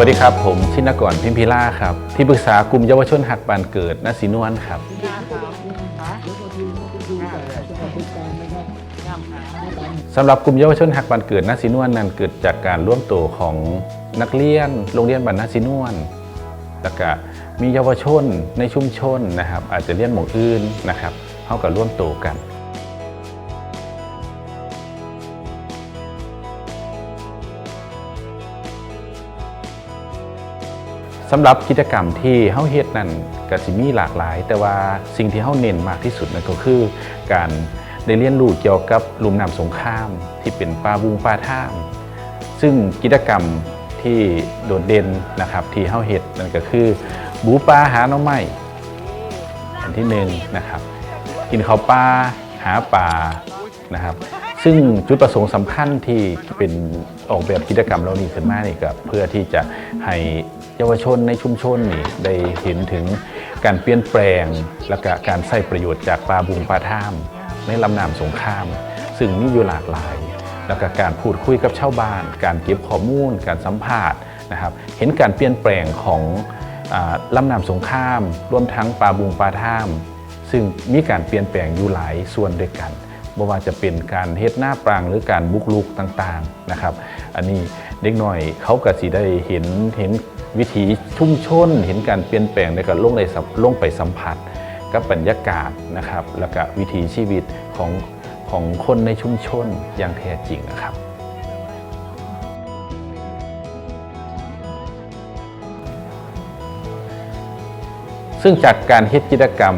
วัสดีครับ ผมชินกรพิมพิล่าครับ ที่ปรึกษากลุ่มเยาวชนหักบานเกิดนสีนวลครับสำหรับกลุ่มเยาวชนหักบานเกิดนาสีนวลนั้นเกิดจากการร่วมตัวของนักเรียน โรงเรียนบ้านนาสีนวลแล้วก็มีเยาวชนในชุมชนนะครับ อาจจะเรียนหมู่อื่นนะครับเข้าก็ร่วมตัวกัน สำหรับกิจกรรมที่เฮาเฮ็ดนั่นก็สิมีหลากหลาย แต่ว่าสิ่งที่เฮาเน้นมากที่สุดนั่นก็คือ การได้เรียนรู้เกี่ยวกับลุ่มน้ำสงคราม ที่เป็นป่าบุงป่าท่าม ซึ่งกิจกรรมที่โดดเด่นนะครับที่เฮาเฮ็ดนั่นก็คือบูปลาหาหน่อไม้อันที่หนึ่งนะครับ กินข้าวปลาหาปลานะครับซึ่งจุดประสงค์สำคัญที่เป็นออกแบบกิจกรรมเรานี้ขึ้นมานี่ก็เพื่อที่จะให้ เยาวชนในชุมชนนี่ได้เห็นถึงการเปลี่ยนแปลง และก็การใช้ประโยชน์จากปลาบุงปลาท่าม ในลำน้ำสงคราม ซึ่งมีอยู่หลากหลาย แล้วก็การพูดคุยกับชาวบ้าน การเก็บข้อมูล การสัมภาษณ์นะครับเห็นการเปลี่ยนแปลงของอลำน้ำสงครามรวมทั้งปลาบุงปลาท่าม ซึ่งมีการเปลี่ยนแปลงอยู่หลายส่วนด้วยกัน ไม่ว่าจะเป็นการเฮ็ดหน้าปรางหรือการบุกลุกต่างๆนะครับ อันนี้เด็กหน่อยเขาก็สิได้เห็นเห็นวิถีชุมชน เห็นการเปลี่ยนแปลงในการลงในลงไปสัมผัส กับบรรยากาศนะครับ แล้วก็วิถีชีวิตของของคนในชุมชนอย่างแท้จริงนะครับซึ่งจากการเฮ็ดกิจกรรม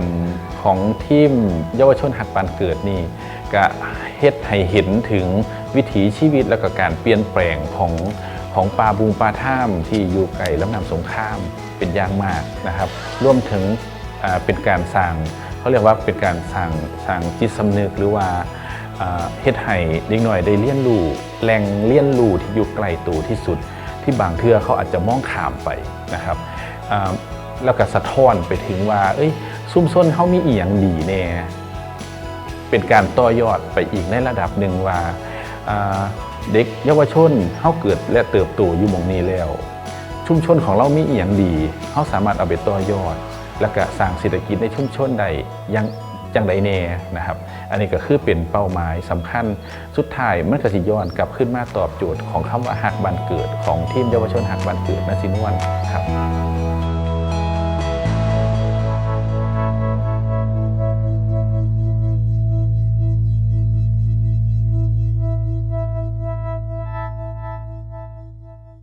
ของทีมเยาวชนหักปานเกิดนี่ ก็เฮ็ดให้เห็นถึงวิถีชีวิตแล้วก็การเปลี่ยนแปลงของของปลาบุงปลาท่ามที่อยู่ไกลลำน้ำสงครามเป็นอย่างมากนะครับร่วมถึงเป็นการสร้างเขาเรียกว่าเป็นการสร้างสร้างจิตสำนึกหรือว่าเฮ็ดให้เด็กหน่อยได้เรียนรู้แหล่งเรียนรู้ที่อยู่ไกลตัวที่สุด ที่บางเทื่อเขาอาจจะมองข้ามไปนะครับแล้วก็สะท้อนไปถึงว่าเอ้ยซุ่มซ่นเขามีอีหยังดีแน่ เป็นการต่อยอดไปอีกในระดับหนึ่งว่าเด็กเยาวชนเขาเกิดและเติบโตอยู่มงนี้แล้ว ชุมชนของเรามีอีหยังดีเขาสามารถเอาไปต่อยอด แล้วก็สร้างเศรษฐกิจในชุมชนใดยังจังใดแน่นะครับ อันนี้ก็คือเป็นเป้าหมายสำคัญ สุดท้ายมันก็สิย้อนกลับขึ้นมาตอบโจทย์ของคำว่าหักบันเกิดของทีมเยาวชนหักบันเกิดนสินวนครับ